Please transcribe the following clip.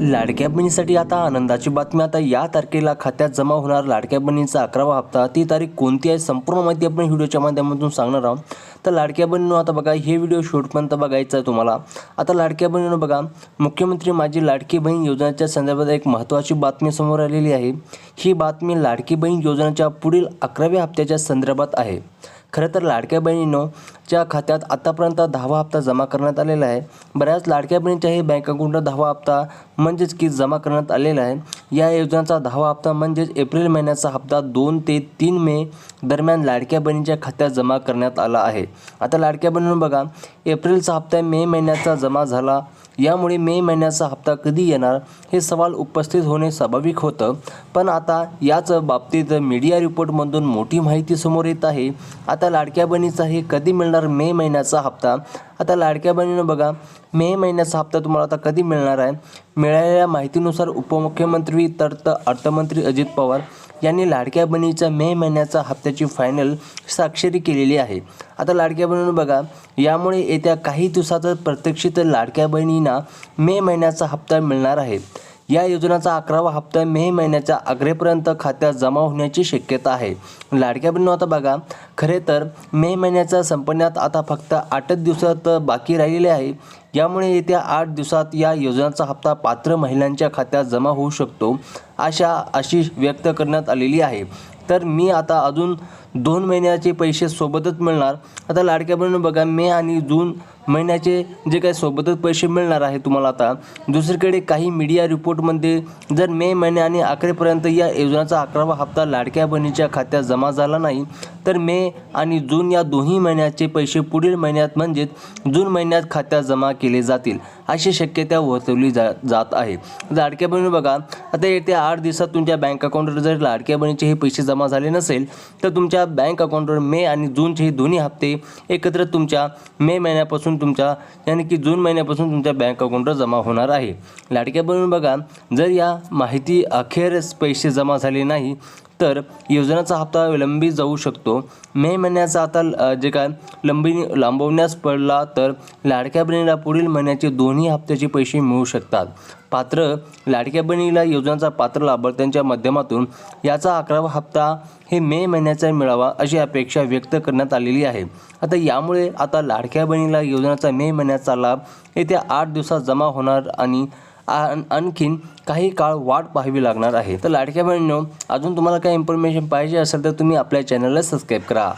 लाडक्या बहिणीसाठी आता आनंदाची बातमी. आता या तारखेला खात्यात जमा होणार लाडक्या बहिणीचा अकरावा हप्ता. ती तारीख कोणती आहे संपूर्ण माहिती आपण व्हिडिओच्या माध्यमातून सांगणार आहोत. तर लाडक्या बहिणीनं आता बघा हे व्हिडिओ शेवटपर्यंत बघायचं आहे तुम्हाला. आता लाडक्या बहिणीनं बघा मुख्यमंत्री माझी लाडकी बहीण योजनेच्या संदर्भात एक महत्त्वाची बातमी समोर आलेली आहे. ही बातमी लाडकी बहीण योजनेच्या पुढील अकराव्या हप्त्याच्या संदर्भात आहे. खरं तर लाडक्या बहिणीनं च्या खात्यात आत्तापर्यंत दहावा हप्ता जमा करण्यात आलेला आहे. बऱ्याच लाडक्या बहिणीच्याही बँक अकाउंटला दहावा हप्ता म्हणजेच की जमा करण्यात आलेला आहे. या योजनेचा दहावा हप्ता म्हणजेच एप्रिल महिन्याचा हप्ता दोन ते तीन मे दरम्यान लाडक्या बहिणीच्या खात्यात जमा करण्यात आला आहे. आता लाडक्या बहिणीनं बघा एप्रिलचा हप्ता मे महिन्याचा जमा झाला यामुळे मे महिन्याचा हप्ता कधी येणार हे सवाल उपस्थित होणे स्वाभाविक होतं. पण आता याच बाबतीत मीडिया रिपोर्टमधून मोठी माहिती समोर येत आहे. आता लाडक्या बहिणीचा हे कधी मिळणार मे महिन्याचा हप्ता? आता लाडक्या बहिणीनं बघा मे महिन्याचा हप्ता तुम्हाला आता कधी मिळणार आहे? मिळालेल्या माहितीनुसार उपमुख्यमंत्री तर अर्थमंत्री अजित पवार यांनी लाडक्या बहिणीच्या मे महिन्याचा हप्त्याची फायनल स्वाक्षरी केलेली आहे. आता लाडक्या बहिणीनं बघा यामुळे येत्या काही दिवसातच प्रत्यक्षित लाडक्या बहिणींना मे महिन्याचा हप्ता मिळणार आहे. या योजनेचा अकरावा हप्ता मे महिन्याच्या अग्रेपर्यंत खात्यात जमा होण्याची शक्यता आहे. लाडक्या बहिणी आता बघा. खरे तर मे महिन्याचा संपण्यात आता फक्त आठच दिवसात बाकी राहिलेले आहे. यामुळे येत्या आठ दिवसात या योजनेचा हप्ता पात्र महिलांच्या खात्यात जमा होऊ शकतो आशा अशी व्यक्त करण्यात आलेली आहे. तर मी आता अजून दोन महिन्याचे पैसे सोबतच मिळणार. आता लाडक्या बहिणी बघा. मे आणि जून महिन्याचे जे काही सोबतच पैसे मिळणार आहे तुम्हाला आता दुसरीकडे काही मीडिया रिपोर्टमध्ये जर मे महिने आणि अखेरपर्यंत या योजनेचा अकरावा हप्ता लाडक्या बहिणीच्या खात्यात जमा झाला नाही तर मे आणि जून या दोन्ही महिन्याचे पैसे पुढील महिन्यात म्हणजेच जून महिन्यात खात्यात जमा केले जातील अशी शक्यता वर्तवली जा जात आहे. लाडक्या बहिणी बघा आता येत्या आठ दिवसात तुमच्या बँक अकाउंटवर जर लाडक्या बहिणीचे हे पैसे जमा झाले नसेल तर तुमच्या बँक अकाउंटवर मे आणि जूनचे हे दोन्ही हप्ते एकत्र तुमच्या मे महिन्यापासून तुमच्या यानी की जून महिन्यापासून तुमच्या बँक अकाउंटवर जमा होणार आहे. लाडक्या बनवून बघा जर या माहिती अखेरच पैसे जमा झाले नाही तर योजनाचा हप्ता विलंबित जाऊ शकतो. मे महिन्याचा आता जे काय लंबी लांबवण्यास पडला तर लाडक्या बहिणीला पुढील महिन्याचे दोन्ही हप्त्याचे पैसे मिळू शकतात. पात्र लाडक्या बहिणीला योजनेचा पात्र लाभार्थ्यांच्या माध्यमातून याचा अकरावा हप्ता हे मे महिन्याचा मिळावा अशी अपेक्षा व्यक्त करण्यात आलेली आहे. आता यामुळे आता लाडक्या बहिणीला योजनेचा मे महिन्याचा लाभ येत्या आठ दिवसात जमा होणार आणि आणखीन काही काळ वाट पाहावी लागणार आहे. तर लाडक्या बहिणीनो अजून तुम्हाला काही इन्फॉर्मेशन पाहिजे असेल तर तुम्ही आपल्या चॅनलला सबस्क्राईब करा.